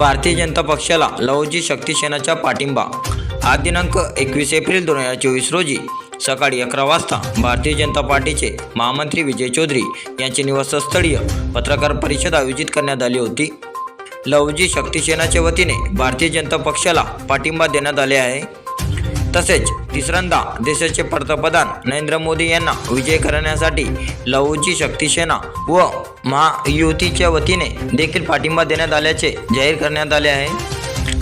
भारतीय जनता पक्षाला लवजी शक्तीसेनाचा पाठिंबा. आज दिनांक एकवीस एप्रिल दोन हजार चोवीस रोजी सकाळी अकरा वाजता भारतीय जनता पार्टीचे महामंत्री विजय चौधरी यांचे निवासस्थळीय पत्रकार परिषद आयोजित करण्यात आली होती. लवजी शक्तिसेनाच्या वतीने भारतीय जनता पक्षाला पाठिंबा देण्यात आले आहे. तसेच तिसऱ्यांदा देशाचे पंतप्रधान नरेंद्र मोदी यांना विजय करण्यासाठी लहूची शक्तीसेना व महायुतीच्या वतीने देखील पाठिंबा देण्यात आल्याचे जाहीर करण्यात आले आहे.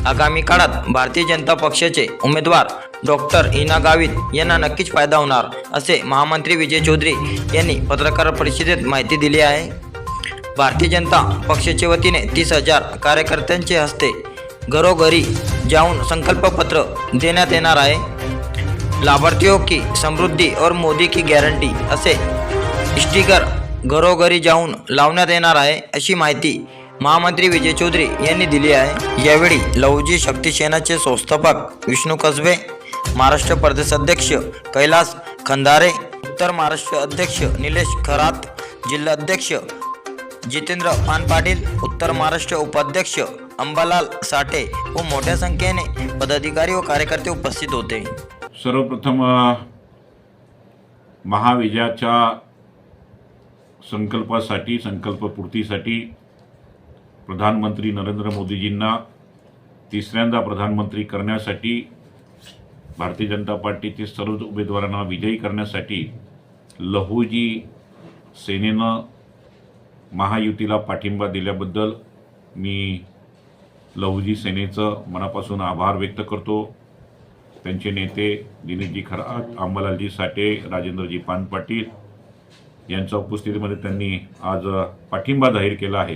आगामी काळात भारतीय जनता पक्षाचे उमेदवार डॉक्टर हिना गावित यांना नक्कीच फायदा होणार असे महामंत्री विजय चौधरी यांनी पत्रकार परिषदेत माहिती दिली आहे. भारतीय जनता पक्षाच्या वतीने तीस हजार कार्यकर्त्यांचे हस्ते घरोघरी जाऊन संकल्पपत्र देण्यात येणार आहे. लाभार्थियों की समृद्धी और मोदी की गॅरंटी असे स्टिकर घरोघरी जाऊन लावण्यात येणार आहे अशी माहिती महामंत्री विजय चौधरी यांनी दिली आहे. यावेळी लवजी शक्ती सेनाचे संस्थापक विष्णू कसबे महाराष्ट्र प्रदेशाध्यक्ष कैलास खंदारे उत्तर महाराष्ट्र अध्यक्ष निलेश खरात जिल्हाध्यक्ष जितेंद्र पान पाटील उत्तर महाराष्ट्र उपाध्यक्ष अंबालाल साठे व मोठ्या संख्येने पदाधिकारी व कार्यकर्ते उपस्थित होते. सर्वप्रथम महाविजयाच्या संकल्पासाठी संकल्पपूर्तीसाठी प्रधानमंत्री नरेंद्र मोदीजींना तिसऱ्यांदा प्रधानमंत्री करण्यासाठी भारतीय जनता पार्टीचे सर्व उमेदवारांना विजयी करण्यासाठी लहूजी सेनेनं महायुतीला पाठिंबा दिल्याबद्दल मी लहुजी सेनेचं मनापासून आभार व्यक्त करतो. त्यांचे नेते दिनेशजी खरात अंबालालजी साठे राजेंद्रजी पान पाटील यांच्या उपस्थितीमध्ये त्यांनी आज पाठिंबा जाहीर केला आहे.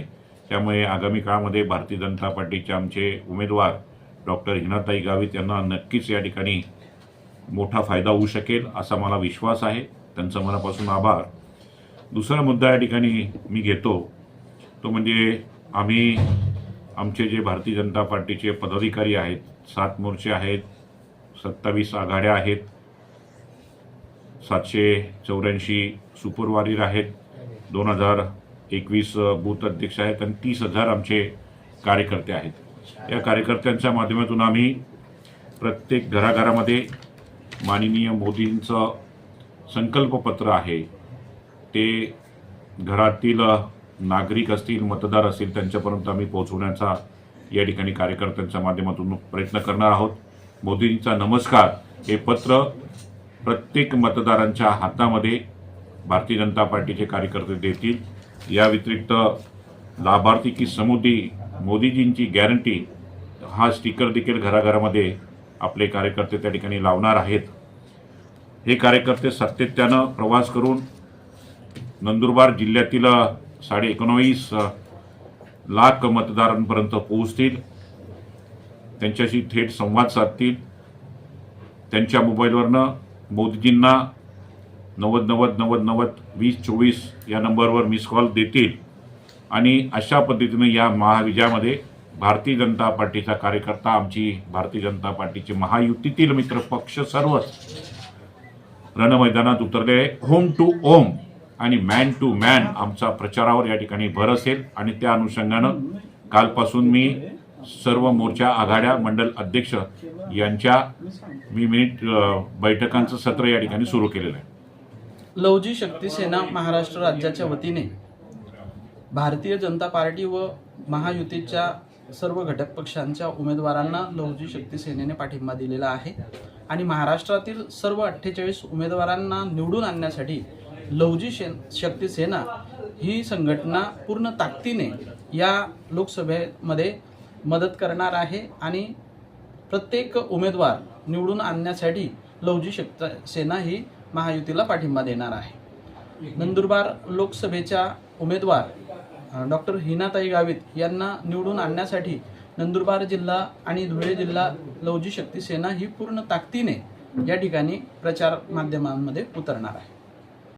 त्यामुळे आगामी काळामध्ये भारतीय जनता पार्टीचे आमचे उमेदवार डॉक्टर हिनाताई गावित यांना नक्कीच या ठिकाणी मोठा फायदा होऊ शकेल असा मला विश्वास आहे. त्यांचा मनापासून आभार. दुसरा मुद्दा या ठिकाणी मी घेतो. तो म्हणजे आम्ही आमचे जे भारतीय जनता पार्टीचे पदाधिकारी आहेत सात मोर्चे आहेत सत्तावीस आघाड्या आहेत सातशे चौऱ्याऐंशी सुपरवारीर आहेत दोन हजार एकवीस बूथ अध्यक्ष आहेत आणि तीस हजार आमचे कार्यकर्ते आहेत. या कार्यकर्त्यांच्या माध्यमातून आम्ही प्रत्येक घराघरामध्ये माननीय मोदींचं संकल्पपत्र आहे. ते घरातील नागरिक असतील मतदार असतील त्यांच्यापर्यंत आम्ही पोहोचवण्याचा या ठिकाणी कार्यकर्त्यांच्या माध्यमातून प्रयत्न करणार आहोत. मोदींचा नमस्कार हे पत्र प्रत्येक मतदारांच्या हातामध्ये भारतीय जनता पार्टीचे कार्यकर्ते देतील. या व्यतिरिक्त लाभार्थी की समुदी मोदीजींची गॅरंटी हा स्टिकर देखील घराघरामध्ये आपले कार्यकर्ते त्या ठिकाणी लावणार आहेत. हे कार्यकर्ते सातत्यानं प्रवास करून नंदुरबार जिल्ह्यातील साडे एकोणावीस लाख मतदारांपर्यंत पोहोचतील. त्यांच्याशी थेट संवाद साधतील. त्यांच्या मोबाईलवरनं मोदीजींना नव्वद नव्वद नव्वद नव्वद वीस चोवीस या नंबरवर मिस कॉल देतील. आणि अशा पद्धतीनं या महाविजयामध्ये भारतीय जनता पार्टीचा कार्यकर्ता आमची भारतीय जनता पार्टीचे महायुतीतील मित्र पक्ष सर्वच रणमैदानात उतरले. होम टू ओम आणि मॅन टू मॅन आमचा प्रचारावर या ठिकाणी भर असेल. आणि त्या अनुषंगानं कालपासून मी सर्व मोर्चा आघाड्या मंडल अध्यक्ष यांच्या मी मिनिट बैठकांचं सत्र या ठिकाणी सुरू केलेलं आहे. लवजी शक्ती सेना महाराष्ट्र राज्याच्या वतीने भारतीय जनता पार्टी व महायुतीच्या सर्व घटक पक्षांच्या उमेदवारांना लवजी शक्ती सेनेने पाठिंबा दिलेला आहे. आणि महाराष्ट्रातील सर्व अठ्ठेचाळीस उमेदवारांना निवडून आणण्यासाठी लवजी शे शक्ती सेना ही संघटना पूर्ण ताकदीने या लोकसभेमध्ये मदत करणार आहे आणि प्रत्येक उमेदवार निवडून आणण्यासाठी लवजी शक्ती सेना ही महायुतीला पाठिंबा देणार आहे. नंदुरबार लोकसभेच्या उमेदवार डॉक्टर हिनाताई गावित यांना निवडून आणण्यासाठी नंदुरबार जिल्हा आणि धुळे जिल्हा लवजी शक्ती सेना ही पूर्ण ताकदीने या ठिकाणी प्रचार माध्यमांमध्ये उतरणार आहे.